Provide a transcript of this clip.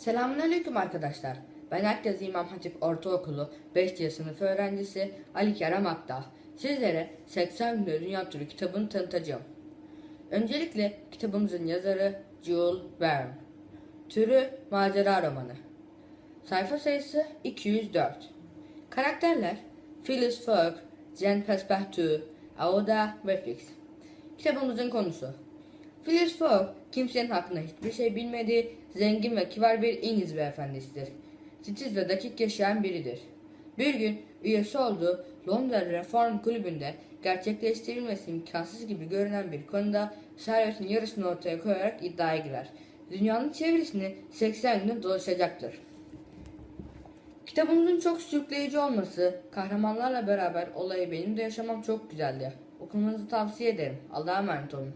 Selamünaleyküm arkadaşlar. Ben Akdeniz İmam Hatip Ortaokulu 5. sınıf öğrencisi Ali Kerem Akdağ. Sizlere 80 Günde Dünya Turu kitabını tanıtacağım. Öncelikle kitabımızın yazarı Jules Verne. Türü macera romanı. Sayfa sayısı 204. Karakterler Phyllis Fogg, Jean Passepartout, Aouda ve Fix. Kitabımızın konusu Fogg kimsenin hakkında hiçbir şey bilmediği zengin ve kibar bir İngiliz beyefendisidir. Titiz ve dakik yaşayan biridir. Bir gün üyesi olduğu Londra Reform Kulübü'nde gerçekleştirilmesi imkansız gibi görünen bir konuda servetin yarısını ortaya koyarak iddiaya girer. Dünyanın çevresini 80 günde dolaşacaktır. Kitabımızın çok sürükleyici olması, kahramanlarla beraber olayı benim de yaşamam çok güzeldi. Okumanızı tavsiye ederim. Allah'a emanet olun.